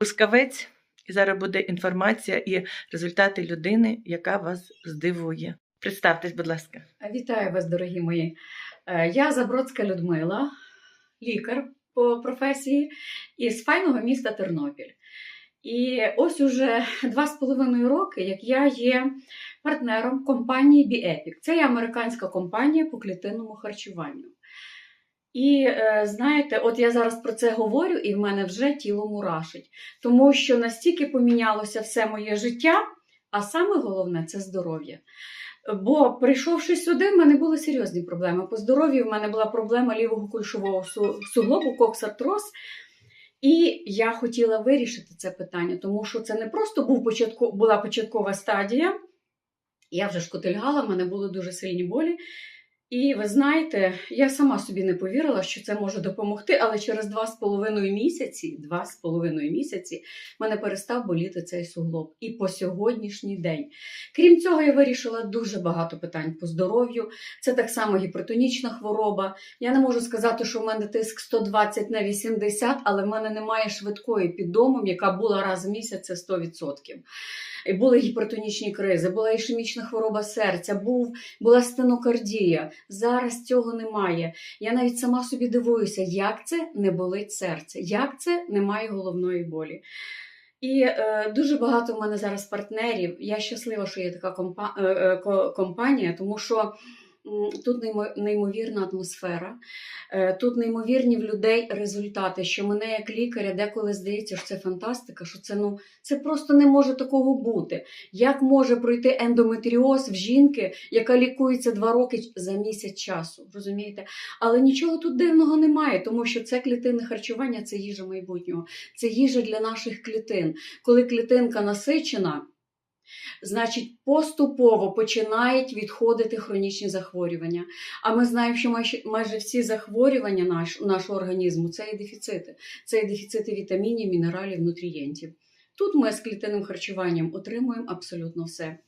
Пускавець, і зараз буде інформація і результати людини, яка вас здивує. Представтесь, будь ласка. Вітаю вас, дорогі мої. Е, Я Забродська Людмила, лікар по професії із файного міста Тернопіль. І ось уже два з половиною роки, як я є партнером компанії BioEpic. Це є американська компанія по клітинному харчуванню. І е, знаєте, от я зараз про це говорю, і в мене вже тіло мурашить, тому що настільки помінялося все моє життя, а саме головне це здоров'я. Бо прийшовши сюди, в мене були серйозні проблеми. По здоров'ю в мене була проблема лівого кульшового суглобу, коксартроз. І я хотіла вирішити це питання, тому що це не просто був початку, була початкова стадія. Я вже шкотильгала, в мене були дуже сильні болі. І ви знаєте, я сама собі не повірила, що це може допомогти, але через два з половиною місяці, два з половиною місяці, мене перестав боліти цей суглоб. І по сьогоднішній день. Крім цього, я вирішила дуже багато питань по здоров'ю. Це так само гіпертонічна хвороба. Я не можу сказати, що в мене тиск 120 на 80, але в мене немає швидкої під домом, яка була раз в місяць, це 100%. Були гіпертонічні кризи, була ішемічна хвороба серця, був, була стенокардія. Зараз цього немає. Я навіть сама собі дивуюся, як це не болить серце, як це немає головної болі. І е, дуже багато в мене зараз партнерів. Я щаслива, що є така компа- е, е, компанія, тому що тут неймо- неймовірна атмосфера, е, тут неймовірні в людей результати. Що мене як лікаря деколи здається, що це фантастика, що це ну це просто не може такого бути. Як може пройти ендометріоз в жінки, яка лікується два роки за місяць часу? Розумієте? Але нічого тут дивного немає, тому що це клітинне харчування, це їжа майбутнього, це їжа для наших клітин. Коли клітинка насичена, значить поступово починають відходити хронічні захворювання. А ми знаємо, що майже, всі захворювання наш, нашого організму це є дефіцити. Це є дефіцити вітамінів, мінералів, нутрієнтів. Тут ми з клітинним харчуванням отримуємо абсолютно все.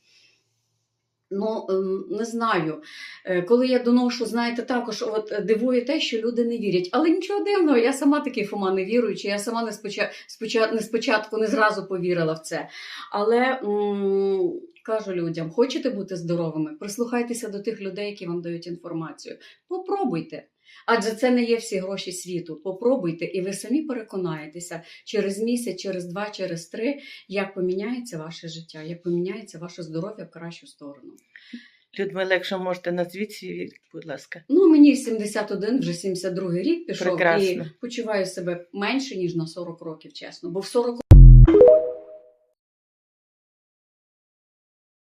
Ну, ем, не знаю. Е, Коли я доношу, знаєте, також от е, дивує те, що люди не вірять. Але нічого дивного, я сама такий Фома не віруючий, я сама не, споча... Споча... не спочатку не зразу повірила в це. Але м... кажу людям: хочете бути здоровими? Прислухайтеся до тих людей, які вам дають інформацію. Попробуйте. Адже це не є всі гроші світу. Попробуйте, і ви самі переконаєтеся через місяць, через два, через три, як поміняється ваше життя, як поміняється ваше здоров'я в кращу сторону. Людмила, якщо можете, назвіть свій вік, будь ласка. Ну, мені 71, вже 72 рік пішов Прекрасно. і почуваю себе менше, ніж на 40 років, чесно. Бо в 40